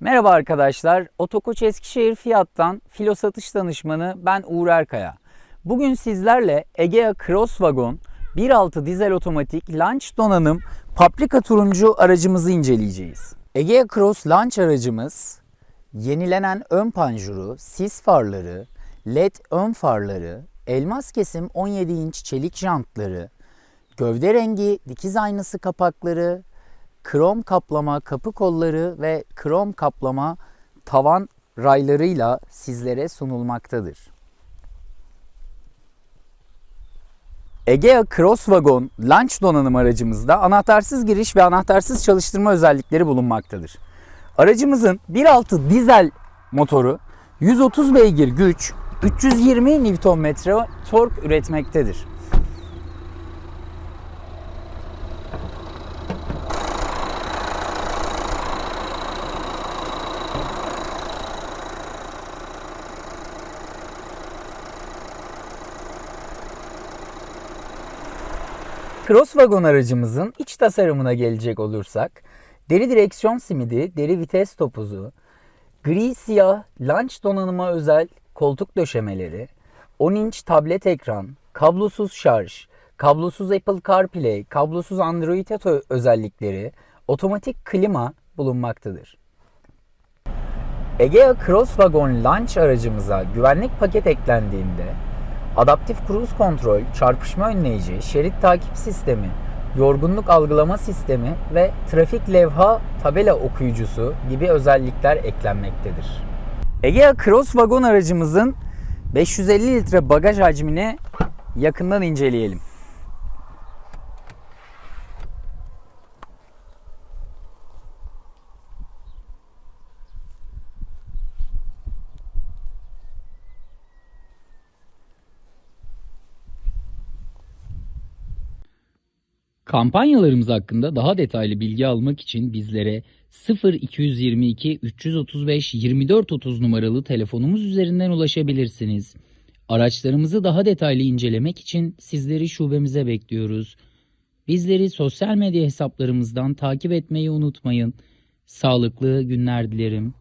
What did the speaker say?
Merhaba arkadaşlar. Otokoç Eskişehir Fiyat'tan filo satış danışmanı ben Uğur Erkaya. Bugün sizlerle Egea Cross Wagon 1.6 dizel otomatik launch donanım paprika turuncu aracımızı inceleyeceğiz. Egea Cross launch aracımız yenilenen ön panjuru, sis farları, led ön farları, elmas kesim 17 inç çelik jantları, gövde rengi dikiz aynası kapakları, krom kaplama kapı kolları ve krom kaplama tavan raylarıyla sizlere sunulmaktadır. Egea Cross Wagon Launch donanım aracımızda anahtarsız giriş ve anahtarsız çalıştırma özellikleri bulunmaktadır. Aracımızın 1.6 dizel motoru 130 beygir güç, 320 Nm tork üretmektedir. Crosswagon aracımızın iç tasarımına gelecek olursak, deri direksiyon simidi, deri vites topuzu, gri siyah launch donanıma özel koltuk döşemeleri, 10 inç tablet ekran, kablosuz şarj, kablosuz Apple CarPlay, kablosuz Android Auto özellikleri, otomatik klima bulunmaktadır. Egea Crosswagon Launch aracımıza güvenlik paket eklendiğinde adaptif cruise kontrol, çarpışma önleyici, şerit takip sistemi, yorgunluk algılama sistemi ve trafik levha tabela okuyucusu gibi özellikler eklenmektedir. Egea Crosswagon aracımızın 550 litre bagaj hacmini yakından inceleyelim. Kampanyalarımız hakkında daha detaylı bilgi almak için bizlere 0222 335 2430 numaralı telefonumuz üzerinden ulaşabilirsiniz. Araçlarımızı daha detaylı incelemek için sizleri şubemize bekliyoruz. Bizleri sosyal medya hesaplarımızdan takip etmeyi unutmayın. Sağlıklı günler dilerim.